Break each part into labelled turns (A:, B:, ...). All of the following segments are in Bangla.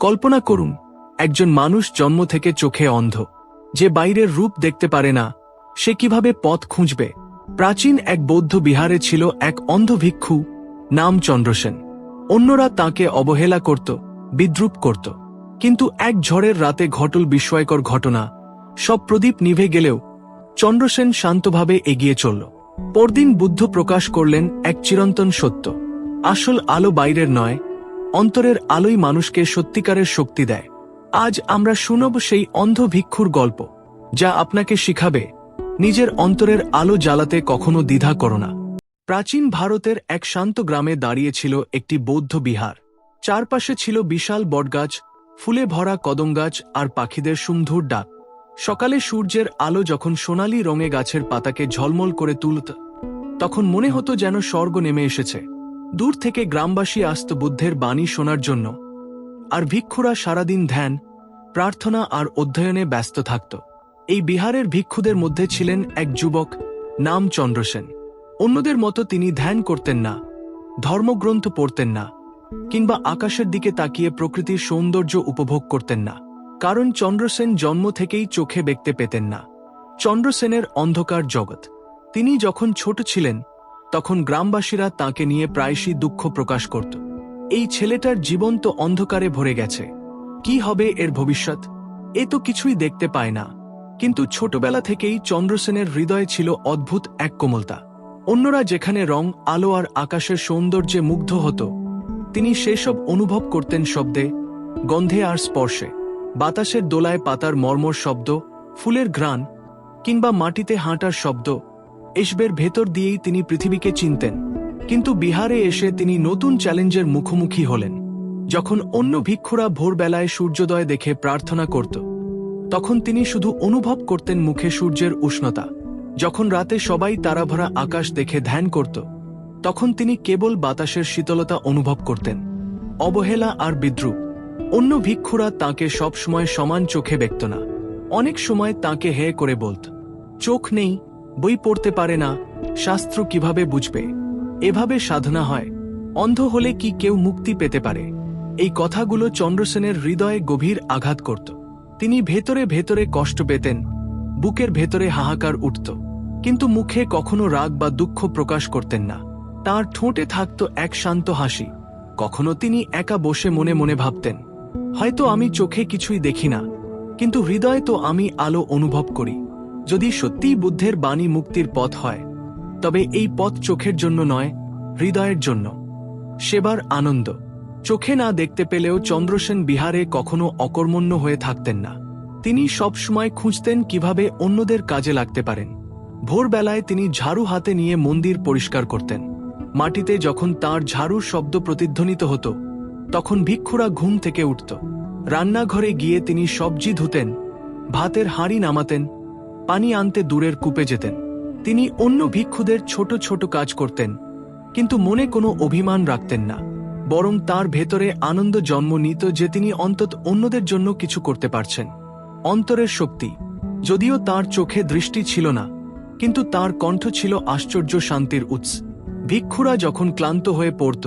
A: কল্পনা করুন, একজন মানুষ জন্ম থেকে চোখে অন্ধ, যে বাইরের রূপ দেখতে পারে না, সে কীভাবে পথ খুঁজবে? প্রাচীন এক বৌদ্ধ বিহারে ছিল এক অন্ধ ভিক্ষু, নাম চন্দ্রসেন। অন্যরা তাকে অবহেলা করত, বিদ্রুপ করত। কিন্তু এক ঝড়ের রাতে ঘটল বিস্ময়কর ঘটনা। সব প্রদীপ নিভে গেলেও চন্দ্রসেন শান্তভাবে এগিয়ে চলল। পরদিন বুদ্ধ প্রকাশ করলেন এক চিরন্তন সত্য। আসল আলো বাইরের নয় অন্তরের আলোই মানুষকে সত্যিকারের শক্তি দেয়। আজ আমরা শুনব সেই অন্ধ ভিক্ষুর গল্প, যা আপনাকে শিখাবে, নিজের অন্তরের আলো জ্বালাতে কখনো দ্বিধা করো না। প্রাচীন ভারতের এক শান্ত গ্রামে দাঁড়িয়েছিল একটি বৌদ্ধ বিহার। চারপাশে ছিল বিশাল বটগাছ, ফুলে ভরা কদম গাছ আর পাখিদের সুমধুর ডাক। সকালে সূর্যের আলো যখন সোনালি রঙে গাছের পাতাকে ঝলমল করে তুলত, তখন মনে হতো যেন স্বর্গ নেমে এসেছে। দূর থেকে গ্রামবাসী আসত বুদ্ধের বাণী শোনার জন্য। আর ভিক্ষুরা সারাদিন ধ্যান, প্রার্থনা আর অধ্যয়নে ব্যস্ত থাকত। এই বিহারের ভিক্ষুদের মধ্যে ছিলেন এক যুবক নাম চন্দ্রসেন অন্যদের মতো তিনি ধ্যান করতেন না, ধর্মগ্রন্থ পড়তেন না, কিংবা আকাশের দিকে তাকিয়ে প্রকৃতির সৌন্দর্য উপভোগ করতেন না। কারণ চন্দ্রসেন জন্ম থেকেই চোখে দেখতে পেতেন না। চন্দ্রসেনের অন্ধকার জগৎ। তিনি যখন ছোট ছিলেন তখন গ্রামবাসীরা তাকে নিয়ে প্রায়শই দুঃখ প্রকাশ করত। এই ছেলেটার জীবন তো অন্ধকারে ভরে গেছে। কি হবে এর ভবিষ্যৎ? এ তো কিছুই দেখতে পায় না। কিন্তু ছোটবেলা থেকেই চন্দ্রসেনের হৃদয়ে ছিল অদ্ভুত এক কোমলতা। অন্যরা যেখানে রং, আলো আর আকাশের সৌন্দর্যে মুগ্ধ হতো, তিনি সেসব অনুভব করতেন শব্দে, গন্ধে আর স্পর্শে। বাতাসের দোলায় পাতার মর্মর শব্দ, ফুলের ঘ্রাণ, কিংবা মাটিতে হাঁটার শব্দ এসবের ভেতর দিয়েই তিনি পৃথিবীকে চিনতেন। কিন্তু বিহারে এসে তিনি নতুন চ্যালেঞ্জের মুখোমুখি হলেন। যখন অন্য ভিক্ষুরা ভোরবেলায় সূর্যোদয় দেখে প্রার্থনা করত, তখন তিনি শুধু অনুভব করতেন মুখে সূর্যের উষ্ণতা। যখন রাতে সবাই তারাভরা আকাশ দেখে ধ্যান করত, তখন তিনি কেবল বাতাসের শীতলতা অনুভব করতেন। অবহেলা আর বিদ্রুপ। অন্য ভিক্ষুরা তাকে সবসময় সমান চোখে দেখত না। অনেক সময় তাকে হে করে বলত, চোখ নেই বই পড়তে পারে না, শাস্ত্র কীভাবে বুঝবে? এভাবে সাধনা হয়। অন্ধ হলে কি কেউ মুক্তি পেতে পারে? এই কথাগুলো চন্দ্রসেনের হৃদয়ে গভীর আঘাত করত। তিনি ভেতরে ভেতরে কষ্ট পেতেন, বুকের ভেতরে হাহাকার উঠত। কিন্তু মুখে কখনো রাগ বা দুঃখ প্রকাশ করতেন না। তার ঠোঁটে থাকত এক শান্ত হাসি। কখনো তিনি একা বসে মনে মনে ভাবতেন, হয়তো আমি চোখে কিছুই দেখি না, কিন্তু হৃদয়ে তো আমি আলো অনুভব করি। যদি সত্যিই বুদ্ধের বাণী মুক্তির পথ হয়, তবে এই পথ চোখের জন্য নয়, হৃদয়ের জন্য। সেবার আনন্দ। চোখে না দেখতে পেলেও চন্দ্রসেন বিহারে কখনো অকর্মণ্য হয়ে থাকতেন না। তিনি সবসময় খুঁজতেন কীভাবে অন্যদের কাজে লাগতে পারেন। ভোরবেলায় তিনি ঝাড়ু হাতে নিয়ে মন্দির পরিষ্কার করতেন। মাটিতে যখন তার ঝাড়ুর শব্দ প্রতিধ্বনিত হতো, তখন ভিক্ষুরা ঘুম থেকে উঠত। রান্নাঘরে গিয়ে তিনি সবজি ধুতেন, ভাতের হাঁড়ি নামাতেন পানি আনতে দূরের কূপে যেতেন। তিনি অন্য ভিক্ষুদের ছোট ছোট কাজ করতেন, কিন্তু মনে কোনো অভিমান রাখতেন না, বরং তার ভেতরে আনন্দ জন্ম নিত যে তিনি অন্তত অন্যদের জন্য কিছু করতে পারছেন। অন্তরের শক্তি, যদিও তার চোখে দৃষ্টি ছিল না, কিন্তু তার কণ্ঠ ছিল আশ্চর্য শান্তির উৎস। ভিক্ষুরা যখন ক্লান্ত হয়ে পড়ত,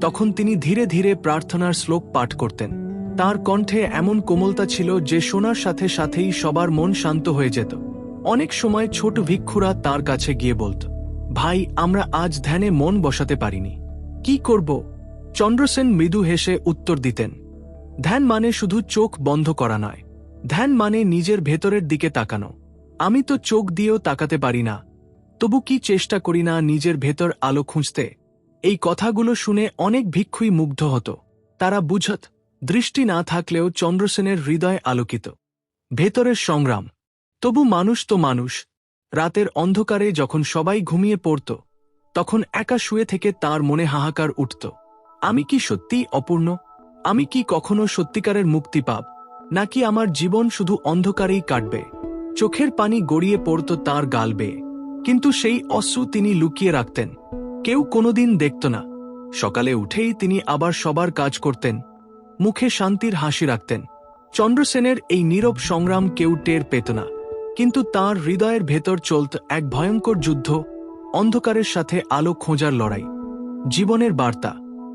A: তখন তিনি ধীরে ধীরে প্রার্থনার শ্লোক পাঠ করতেন। তার কণ্ঠে এমন কোমলতা ছিল যে শোনার সাথে সাথেই সবার মন শান্ত হয়ে যেত। অনেক সময় ছোট ভিক্ষুরা তার কাছে গিয়ে বলত, ভাই, আমরা আজ ধ্যানে মন বসাতে পারিনি। কি করব? চন্দ্রসেন মৃদু হেসে উত্তর দিতেন, ধ্যান মানে শুধু চোখ বন্ধ করা নয়। ধ্যান মানে নিজের ভেতরের দিকে তাকানো। আমি তো চোখ দিয়েও তাকাতে পারি না। তবু কি চেষ্টা করি না নিজের ভেতর আলো খুঁজতে? এই কথাগুলো শুনে অনেক ভিক্ষুই মুগ্ধ হতো। তারা বুঝত দৃষ্টি না থাকলেও চন্দ্রসেনের হৃদয় আলোকিত। ভেতরের সংগ্রাম। তবু মানুষ তো মানুষ। রাতের অন্ধকারে যখন সবাই ঘুমিয়ে পড়ত, তখন একা শুয়ে থেকে তার মনে হাহাকার উঠত। আমি কি সত্যিই অপূর্ণ? আমি কি কখনো সত্যিকারের মুক্তি পাব? নাকি আমার জীবন শুধু অন্ধকারেই কাটবে? চোখের পানি গড়িয়ে পড়ত তার গাল বেয়ে। কিন্তু সেই অশ্রু তিনি লুকিয়ে রাখতেন। কেউ কোনোদিন দেখত না। সকালে উঠেই তিনি আবার সবার কাজ করতেন। মুখে শান্তির হাসি রাখতেন। চন্দ্রসেনের এই নীরব সংগ্রাম কেউ টের পেত না। কিন্তু তার হৃদয়ের ভেতর চলত এক ভয়ঙ্কর যুদ্ধ, অন্ধকারের সাথে আলো খোঁজার লড়াই। জীবনের বার্তা।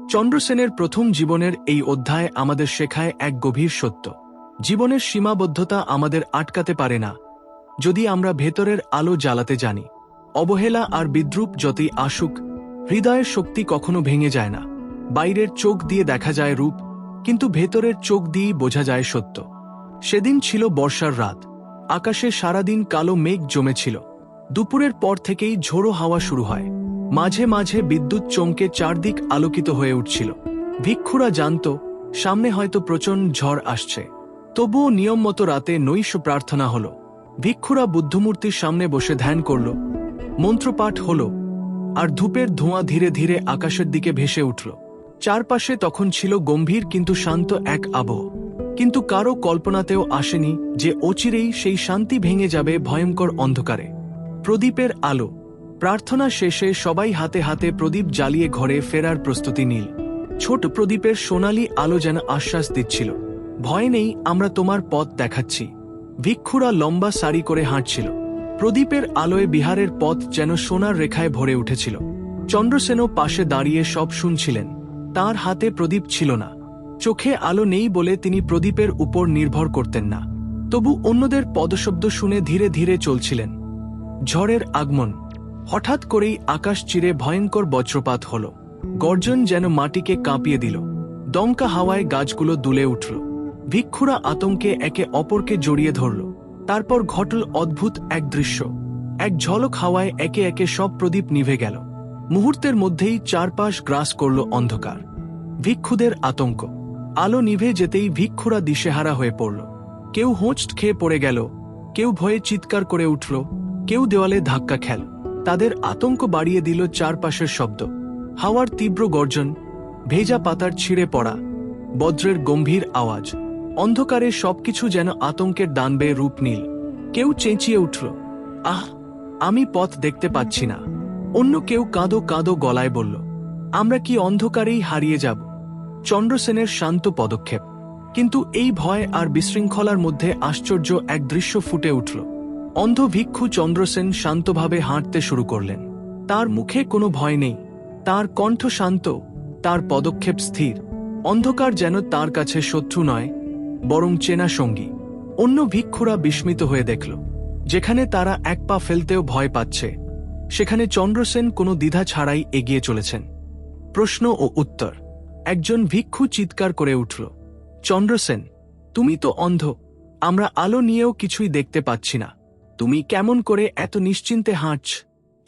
A: চন্দ্রসেনের প্রথম জীবনের এই অধ্যায় আমাদের শেখায় এক গভীর সত্য। জীবনের সীমাবদ্ধতা আমাদের আটকাতে পারে না। যদি আমরা ভেতরের আলো জ্বালাতে জানি, অবহেলা আর বিদ্রুপ যতই আসুক, হৃদয়ের শক্তি কখনো ভেঙে যায় না। বাইরের চোখ দিয়ে দেখা যায় রূপ কিন্তু ভেতরের চোখ দিয়েই বোঝা যায় সত্য। সেদিন ছিল বর্ষার রাত। আকাশে সারাদিন কালো মেঘ জমেছিল। দুপুরের পর থেকেই ঝোড়ো হাওয়া শুরু হয়। মাঝে মাঝে বিদ্যুৎ চমকে চারদিক আলোকিত হয়ে উঠছিল। ভিক্ষুরা জানত, সামনে হয়তো প্রচণ্ড ঝড় আসছে। তবুও নিয়ম মতো রাতে নৈশ প্রার্থনা হল। ভিক্ষুরা বুদ্ধমূর্তির সামনে বসে ধ্যান করল। মন্ত্রপাঠ হল, আর ধূপের ধোঁয়া ধীরে ধীরে আকাশের দিকে ভেসে উঠল। চারপাশে তখন ছিল গম্ভীর কিন্তু শান্ত এক আবহ। কিন্তু কারও কল্পনাতেও আসেনি যে অচিরেই সেই শান্তি ভেঙে যাবে ভয়ঙ্কর অন্ধকারে। প্রদীপের আলো। প্রার্থনা শেষে সবাই হাতে হাতে প্রদীপ জ্বালিয়ে ঘরে ফেরার প্রস্তুতি নিল। ছোট প্রদীপের সোনালি আলো যেন আশ্বাস দিচ্ছিল। ভয় নেই, আমরা তোমার পথ দেখাচ্ছি। ভিক্ষুরা লম্বা সারি করে হাঁটছিল। প্রদীপের আলোয় বিহারের পথ যেন সোনার রেখায় ভরে উঠেছিল। চন্দ্রসেনও পাশে দাঁড়িয়ে সব শুনছিলেন। তার হাতে প্রদীপ ছিল না। চোখে আলো নেই বলে তিনি প্রদীপের উপর নির্ভর করতেন না। তবু অন্যদের পদশব্দ শুনে ধীরে ধীরে চলছিলেন। ঝড়ের আগমন। হঠাৎ করেই আকাশ চিরে ভয়ঙ্কর বজ্রপাত হল। গর্জন যেন মাটিকে কাঁপিয়ে দিল। দমকা হাওয়ায় গাছগুলো দুলে উঠল। ভিক্ষুরা আতঙ্কে একে অপরকে জড়িয়ে ধরল। তারপর ঘটল অদ্ভুত এক দৃশ্য। এক ঝলক হাওয়ায় একে একে সব প্রদীপ নিভে গেল। মুহূর্তের মধ্যেই চারপাশ গ্রাস করল অন্ধকার। ভিক্ষুদের আতঙ্ক। আলো নিভে যেতেই ভিক্ষুরা দিশেহারা হয়ে পড়ল। কেউ হোঁচট খেয়ে পড়ে গেল, কেউ ভয়ে চিৎকার করে উঠল, কেউ দেওয়ালে ধাক্কা খেল। তাদের আতঙ্ক বাড়িয়ে দিল চারপাশের শব্দ। হাওয়ার তীব্র গর্জন, ভেজা পাতার ছিঁড়ে পড়া, বজ্রের গম্ভীর আওয়াজ। অন্ধকারে সবকিছু যেন আতঙ্কের দানবে রূপ নীল। কেউ চেঁচিয়ে উঠল, আহ, আমি পথ দেখতে পাচ্ছি না। অন্য কেউ কাঁদো কাঁদো গলায় বলল, আমরা কি অন্ধকারেই হারিয়ে যাব? চন্দ্রসেনের শান্ত পদক্ষেপ। কিন্তু এই ভয় আর বিশৃঙ্খলার মধ্যে আশ্চর্য এক দৃশ্য ফুটে উঠল। অন্ধ ভিক্ষু চন্দ্রসেন শান্তভাবে হাঁটতে শুরু করলেন। তার মুখে কোনো ভয় নেই। তার কণ্ঠ শান্ত, তার পদক্ষেপ স্থির। অন্ধকার যেন তার কাছে শত্রু নয়, বরং চেনা সঙ্গী। অন্য ভিক্ষুরা বিস্মিত হয়ে দেখল, যেখানে তারা এক পা ফেলতেও ভয় পাচ্ছে। সেখানে চন্দ্রসেন কোনো দ্বিধা ছাড়াই এগিয়ে চলেছেন। প্রশ্ন ও উত্তর। একজন ভিক্ষু চিৎকার করে উঠল, চন্দ্রসেন, তুমি তো অন্ধ। আমরা আলো নিয়েও কিছুই দেখতে পাচ্ছি না। তুমি কেমন করে এত নিশ্চিন্তে হাঁটছ?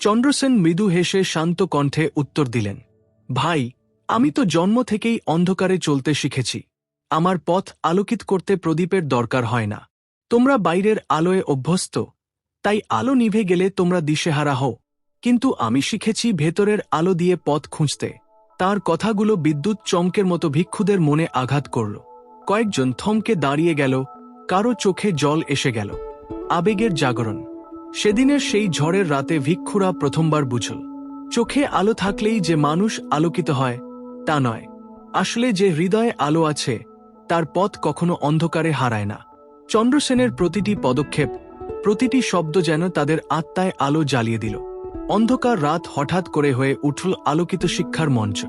A: চন্দ্রসেন মৃদু হেসে শান্ত কণ্ঠে উত্তর দিলেন, ভাই, আমি তো জন্ম থেকেই অন্ধকারে চলতে শিখেছি। আমার পথ আলোকিত করতে প্রদীপের দরকার হয় না। তোমরা বাইরের আলোয় অভ্যস্ত, তাই আলো নিভে গেলে তোমরা দিশেহারা হও। কিন্তু আমি শিখেছি ভেতরের আলো দিয়ে পথ খুঁজতে। তার কথাগুলো বিদ্যুৎ চমকের মতো ভিক্ষুদের মনে আঘাত করল। কয়েকজন থমকে দাঁড়িয়ে গেল, কারও চোখে জল এসে গেল। আবেগের জাগরণ। সেদিনের সেই ঝড়ের রাতে ভিক্ষুরা প্রথমবার বুঝল, চোখে আলো থাকলেই যে মানুষ আলোকিত হয়, তা নয়। আসলে যে হৃদয়ে আলো আছে, তার পথ কখনো অন্ধকারে হারায় না। চন্দ্রসেনের প্রতিটি পদক্ষেপ, প্রতিটি শব্দ যেন তাদের আত্মায় আলো জ্বালিয়ে দিল। অন্ধকার রাত হঠাৎ করে হয়ে উঠল আলোকিত শিক্ষার মঞ্চ।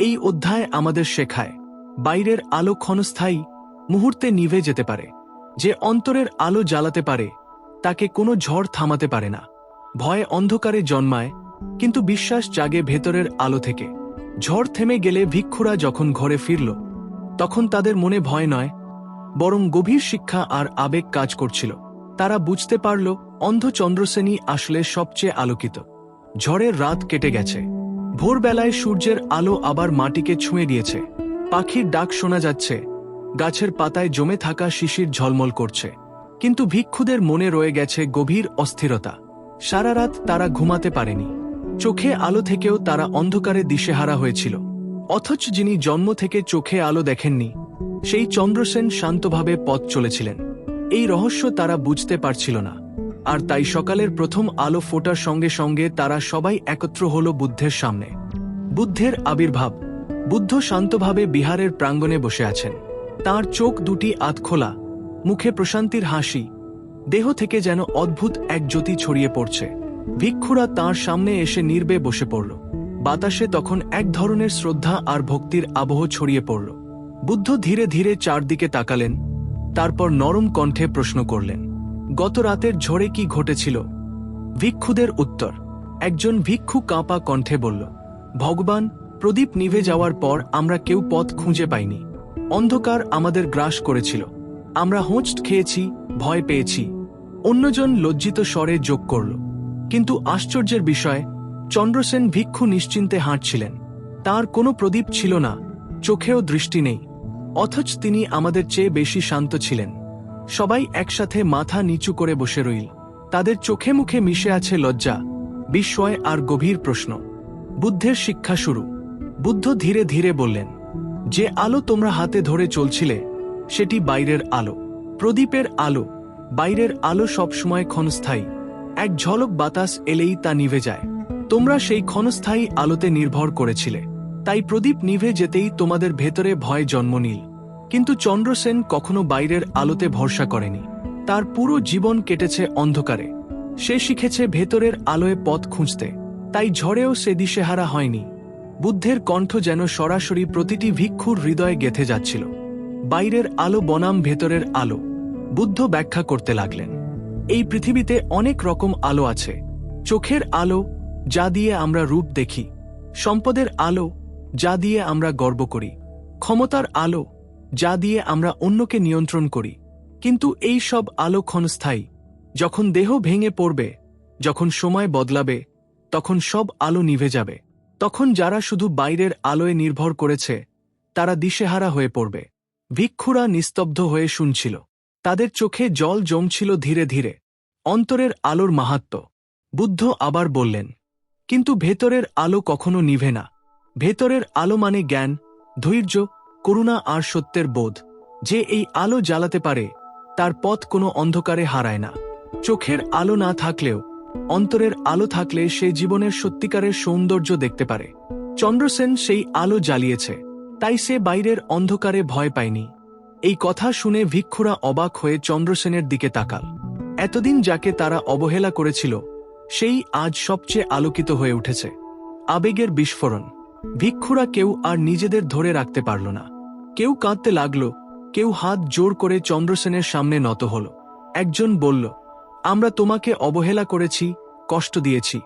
A: এই অধ্যায় আমাদের শেখায়, বাইরের আলো ক্ষণস্থায়ী মুহূর্তে নিভে যেতে পারে, যে অন্তরের আলো জ্বালাতে পারে, তাকে কোনো ঝড় থামাতে পারে না। ভয় অন্ধকারে জন্মায়, কিন্তু বিশ্বাস জাগে ভেতরের আলো থেকে। ঝড় থেমে গেলে ভিক্ষুরা যখন ঘরে ফিরল, তখন তাদের মনে ভয় নয়, বরং গভীর শিক্ষা আর আবেগ কাজ করছিল। তারা বুঝতে পারল অন্ধ চন্দ্রসেনী আসলে সবচেয়ে আলোকিত। ঝড়ের রাত কেটে গেছে। ভোরবেলায় সূর্যের আলো আবার মাটিকে ছুঁয়ে দিয়েছে। পাখির ডাক শোনা যাচ্ছে। গাছের পাতায় জমে থাকা শিশির ঝলমল করছে। কিন্তু ভিক্ষুদের মনে রয়ে গেছে গভীর অস্থিরতা। সারা রাত তারা ঘুমাতে পারেনি। চোখে আলো থেকেও তারা অন্ধকারে দিশেহারা হয়েছিল। অথচ যিনি জন্ম থেকে চোখে আলো দেখেননি, সেই চন্দ্রসেন শান্তভাবে পথ চলেছিলেন। এই রহস্য তারা বুঝতে পারছিল না। আর তাই সকালের প্রথম আলো ফোটার সঙ্গে সঙ্গে তারা সবাই একত্র হল বুদ্ধের সামনে। বুদ্ধের আবির্ভাব। বুদ্ধ শান্তভাবে বিহারের প্রাঙ্গণে বসে আছেন। তার চোখ দুটি আতখোলা মুখে প্রশান্তির হাসি। দেহ থেকে যেন অদ্ভুত এক জ্যোতি ছড়িয়ে পড়ছে। ভিক্ষুরা তার সামনে এসে নির্বে বসে পড়ল। বাতাসে তখন এক ধরনের শ্রদ্ধা আর ভক্তির আবহ ছড়িয়ে পড়ল। বুদ্ধ ধীরে ধীরে চারদিকে তাকালেন, তারপর নরম কণ্ঠে প্রশ্ন করলেন গত রাতের ঝড়ে কি ঘটেছিল? ভিক্ষুদের উত্তর। একজন ভিক্ষু কাঁপা কণ্ঠে বলল, ভগবান, প্রদীপ নিভে যাওয়ার পর আমরা কেউ পথ খুঁজে পাইনি। অন্ধকার আমাদের গ্রাস করেছিল। আমরা হোঁচট খেয়েছি, ভয় পেয়েছি। অন্যজন লজ্জিত স্বরে যোগ করল। কিন্তু আশ্চর্যের বিষয়, চন্দ্রসেন ভিক্ষু নিশ্চিন্তে হাঁটছিলেন। তার কোনো প্রদীপ ছিল না, চোখেও দৃষ্টি নেই। অথচ তিনি আমাদের চেয়ে বেশি শান্ত ছিলেন। সবাই একসাথে মাথা নিচু করে বসে রইল। তাদের চোখে মুখে মিশে আছে লজ্জা, বিস্ময় আর গভীর প্রশ্ন। বুদ্ধের শিক্ষা শুরু। বুদ্ধ ধীরে ধীরে বললেন, যে আলো তোমরা হাতে ধরে চলছিলে, সেটি বাইরের আলো। প্রদীপের আলো, বাইরের আলো সবসময় ক্ষণস্থায়ী। এক ঝলক বাতাস এলেই তা নিভে যায়। তোমরা সেই ক্ষণস্থায়ী আলোতে নির্ভর করেছিলে। তাই প্রদীপ নিভে যেতেই তোমাদের ভেতরে ভয় জন্ম নিল। কিন্তু চন্দ্রসেন কখনো বাইরের আলোতে ভরসা করেনি। তার পুরো জীবন কেটেছে অন্ধকারে। সে শিখেছে ভেতরের আলোয় পথ খুঁজতে। তাই ঝড়েও সে দিশেহারা হয়নি। বুদ্ধের কণ্ঠ যেন সরাসরি প্রতিটি ভিক্ষুর হৃদয়ে গেথে যাচ্ছিল। বাইরের আলো বনাম ভেতরের আলো। বুদ্ধ ব্যাখ্যা করতে লাগলেন। এই পৃথিবীতে অনেক রকম আলো আছে। চোখের আলো, যা দিয়ে আমরা রূপ দেখি। সম্পদের আলো, যা দিয়ে আমরা গর্ব করি। ক্ষমতার আলো যা দিয়ে আমরা অন্যকে নিয়ন্ত্রণ করি। কিন্তু এই সব আলো ক্ষণস্থায়ী। যখন দেহ ভেঙে পড়বে, যখন সময় বদলাবে, তখন সব আলো নিভে যাবে। তখন যারা শুধু বাইরের আলোয় নির্ভর করেছে, তারা দিশেহারা হয়ে পড়বে। ভিক্ষুরা নিস্তব্ধ হয়ে শুনছিল। তাদের চোখে জল জমছিল ধীরে ধীরে। অন্তরের আলোর মাহাত্ম। বুদ্ধ আবার বললেন, কিন্তু ভেতরের আলো কখনো নিভে না। ভেতরের আলো মানে জ্ঞান, ধৈর্য করুণা আর সত্যের বোধ। যে এই আলো জ্বালাতে পারে, তার পথ কোনো অন্ধকারে হারায় না। চোখের আলো না থাকলেও, অন্তরের আলো থাকলে সে জীবনের সত্যিকারের সৌন্দর্য দেখতে পারে। চন্দ্রসেন সেই আলো জ্বালিয়েছে, তাই সে বাইরের অন্ধকারে ভয় পায়নি। এই কথা শুনে ভিক্ষুরা অবাক হয়ে চন্দ্রসেনের দিকে তাকাল। এতদিন যাকে তারা অবহেলা করেছিল, সেই আজ সবচেয়ে আলোকিত হয়ে উঠেছে। আবেগের বিস্ফোরণ। ভিক্ষুরা কেউ আর নিজেদের ধরে রাখতে পারল না। কেউ কাঁদতে লাগল। কেউ হাত জোর করে চন্দ্রসেনের সামনে নত হল। একজন বলল, আমরা তোমাকে অবহেলা করেছি, কষ্ট দিয়েছি।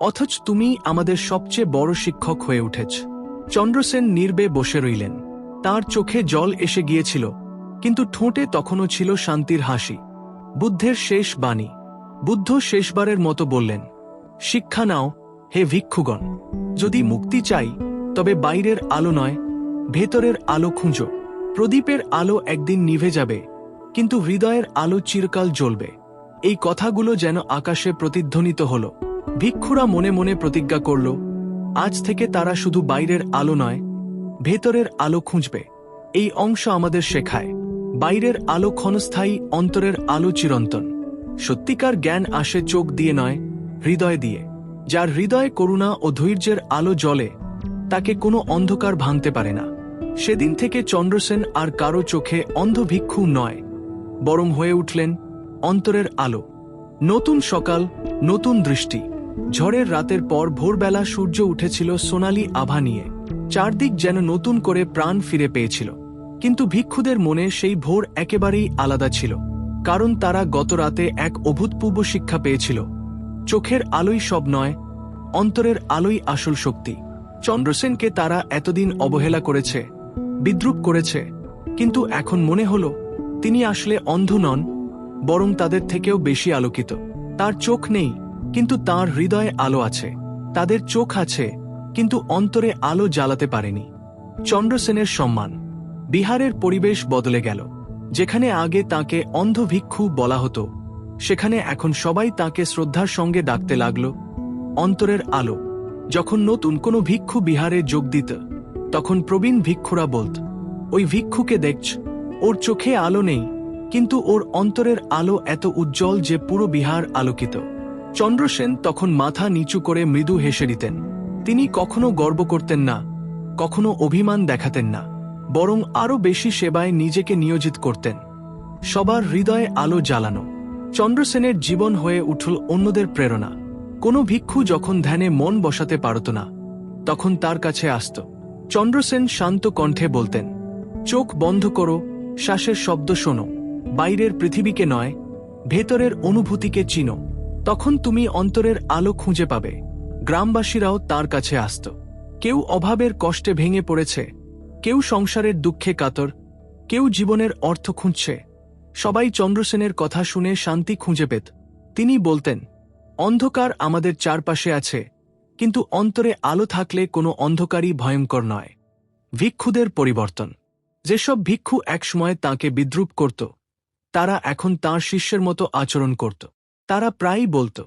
A: অথচ তুমি আমাদের সবচেয়ে বড় শিক্ষক হয়ে উঠেছ। চন্দ্রসেন নির্বে বসে রইলেন। তার চোখে জল এসে গিয়েছিল, কিন্তু ঠোঁটে তখনও ছিল শান্তির হাসি। বুদ্ধের শেষ বাণী। বুদ্ধ শেষবারের মতো বললেন, শিক্ষা নাও, হে ভিক্ষুগণ। যদি মুক্তি চাই, তবে বাইরের আলো নয় ভেতরের আলো খুঁজো। প্রদীপের আলো একদিন নিভে যাবে, কিন্তু হৃদয়ের আলো চিরকাল জ্বলবে। এই কথাগুলো যেন আকাশে প্রতিধ্বনিত হল। ভিক্ষুরা মনে মনে প্রতিজ্ঞা করল, আজ থেকে তারা শুধু বাইরের আলো নয়, ভেতরের আলো খুঁজবে। এই অংশ আমাদের শেখায়, বাইরের আলো ক্ষণস্থায়ী, অন্তরের আলো চিরন্তন। সত্যিকার জ্ঞান আসে চোখ দিয়ে নয়, হৃদয় দিয়ে। যার হৃদয়ে করুণা ও ধৈর্যের আলো জ্বলে, তাকে কোনো অন্ধকার ভাঙতে পারে না। সেদিন থেকে চন্দ্রসেন আর কারও চোখে অন্ধ ভিক্ষু নয়, বরং হয়ে উঠলেন অন্তরের আলো। নতুন সকাল, নতুন দৃষ্টি। ঝড়ের রাতের পর ভোরবেলা সূর্য উঠেছিল সোনালি আভা নিয়ে। চারদিক যেন নতুন করে প্রাণ ফিরে পেয়েছিল। কিন্তু ভিক্ষুদের মনে সেই ভোর একেবারেই আলাদা ছিল, কারণ তারা গত রাতে এক অভূতপূর্ব শিক্ষা পেয়েছিল। চোখের আলোই সব নয়, অন্তরের আলোই আসল শক্তি। চন্দ্রসেনকে তারা এতদিন অবহেলা করেছে বিদ্রুপ করেছে। কিন্তু এখন মনে হল, তিনি আসলে অন্ধ নন, বরং তাদের থেকেও বেশি আলোকিত। তার চোখ নেই, কিন্তু তার হৃদয়ে আলো আছে। তাদের চোখ আছে, কিন্তু অন্তরে আলো জ্বালাতে পারেনি। চন্দ্রসেনের সম্মান, বিহারের পরিবেশ বদলে গেল। যেখানে আগে তাকে অন্ধ ভিক্ষু বলা হতো, সেখানে এখন সবাই তাকে শ্রদ্ধার সঙ্গে ডাকতে লাগল। অন্তরের আলো, যখন নতুন কোনো ভিক্ষু বিহারে যোগ দিত তখন প্রবীণ ভিক্ষুরা বলত, ওই ভিক্ষুকে দেখছ, ওর চোখে আলো নেই, কিন্তু ওর অন্তরের আলো এত উজ্জ্বল যে পুরো বিহার আলোকিত। চন্দ্রসেন তখন মাথা নিচু করে মৃদু হেসে দিতেন, তিনি কখনো গর্ব করতেন না, কখনো অভিমান দেখাতেন না, বরং আরও বেশি সেবায় নিজেকে নিয়োজিত করতেন। সবার হৃদয়ে আলো জ্বালানো। চন্দ্রসেনের জীবন হয়ে উঠল অন্যদের প্রেরণা। কোনো ভিক্ষু যখন ধ্যানে মন বসাতে পারত না, তখন তার কাছে আসত চন্দ্রসেন শান্ত কণ্ঠে বলতেন, চোখ বন্ধ করো, শ্বাসের শব্দ শোনো, বাইরের পৃথিবীকে নয়, ভেতরের অনুভূতিকে চিনো। তখন তুমি অন্তরের আলো খুঁজে পাবে। গ্রামবাসীরাও তার কাছে আসত। কেউ অভাবের কষ্টে ভেঙে পড়েছে, কেউ সংসারের দুঃখে কাতর, কেউ জীবনের অর্থ খুঁজছে। সবাই চন্দ্রসেনের কথা শুনে শান্তি খুঁজে পেত। তিনি বলতেন, অন্ধকার আমাদের চারপাশে আছে কিন্তু অন্তরে আলো থাকলে কোনো অন্ধকারই ভয়ঙ্কর নয়। ভিক্ষুদের পরিবর্তন। যেসব ভিক্ষু একসময় তাকে বিদ্রুপ করত, তারা এখন তাঁর শিষ্যের মতো আচরণ করত। তারা প্রায়ই বলত,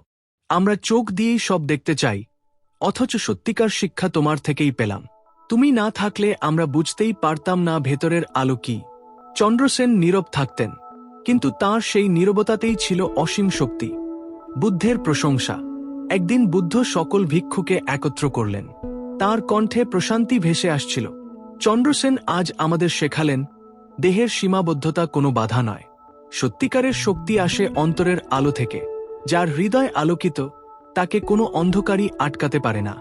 A: আমরা চোখ দিয়েই সব দেখতে চাই, অথচ সত্যিকার শিক্ষা তোমার থেকেই পেলাম। তুমি না থাকলে আমরা বুঝতেই পারতাম না ভেতরের আলো কি। চন্দ্রসেন নীরব থাকতেন, কিন্তু তার সেই নীরবতাতেই ছিল অসীম শক্তি, বুদ্ধের প্রশংসা। একদিন বুদ্ধ সকল ভিক্ষুকে একত্র করলেন। তার কণ্ঠে প্রশান্তি ভেসে আসছিল। চন্দ্রসেন আজ আমাদের শেখালেন, দেহের সীমাবদ্ধতা কোনো বাধা নয়। সত্যিকারের শক্তি আসে অন্তরের আলো থেকে, যার হৃদয় আলোকিত, তাকে কোনো অন্ধকারই আটকাতে পারে না।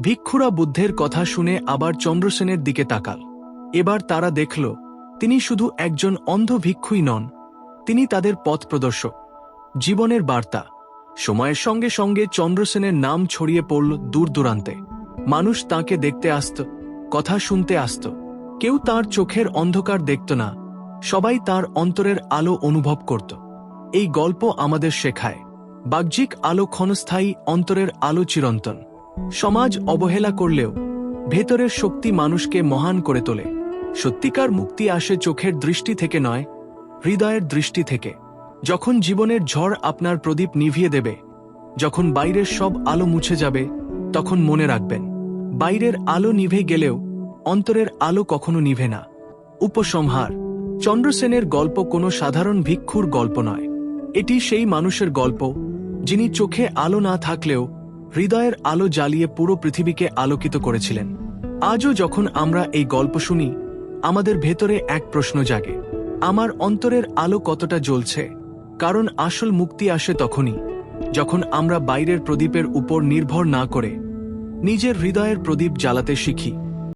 A: ভিক্ষুরা বুদ্ধের কথা শুনে আবার চন্দ্রসেনের দিকে তাকাল। এবার তারা দেখল, তিনি শুধু একজন অন্ধ ভিক্ষুই নন, তিনি তাদের পথ প্রদর্শক, জীবনের বার্তা। সময়ের সঙ্গে সঙ্গে চন্দ্রসেনের নাম ছড়িয়ে পড়ল দূর দূরান্তে। মানুষ তাকে দেখতে আসত, কথা শুনতে আসত। কেউ তার চোখের অন্ধকার দেখত না, সবাই তার অন্তরের আলো অনুভব করত। এই গল্প আমাদের শেখায়, বাহ্যিক আলো ক্ষণস্থায়ী অন্তরের আলো চিরন্তন। সমাজ অবহেলা করলেও, ভেতরের শক্তি মানুষকে মহান করে তোলে। সত্যিকার মুক্তি আসে চোখের দৃষ্টি থেকে নয়, হৃদয়ের দৃষ্টি থেকে। যখন জীবনের ঝড় আপনার প্রদীপ নিভিয়ে দেবে, যখন বাইরের সব আলো মুছে যাবে, তখন মনে রাখবেন, বাইরের আলো নিভে গেলেও অন্তরের আলো কখনো নিভে না। উপসংহার, চন্দ্রসেনের গল্প কোনো সাধারণ ভিক্ষুর গল্প নয়। এটি সেই মানুষের গল্প, যিনি চোখে আলো না থাকলেও হৃদয়ের আলো জ্বালিয়ে পুরো পৃথিবীকে আলোকিত করেছিলেন। আজও যখন আমরা এই গল্প শুনি, আমাদের ভেতরে এক প্রশ্ন জাগে, আমার অন্তরের আলো কতটা জ্বলছে? কারণ আসল মুক্তি আসে তখনই, যখন আমরা বাইরের প্রদীপের উপর নির্ভর না করে নিজের হৃদয়ের প্রদীপ জ্বালাতে শিখি।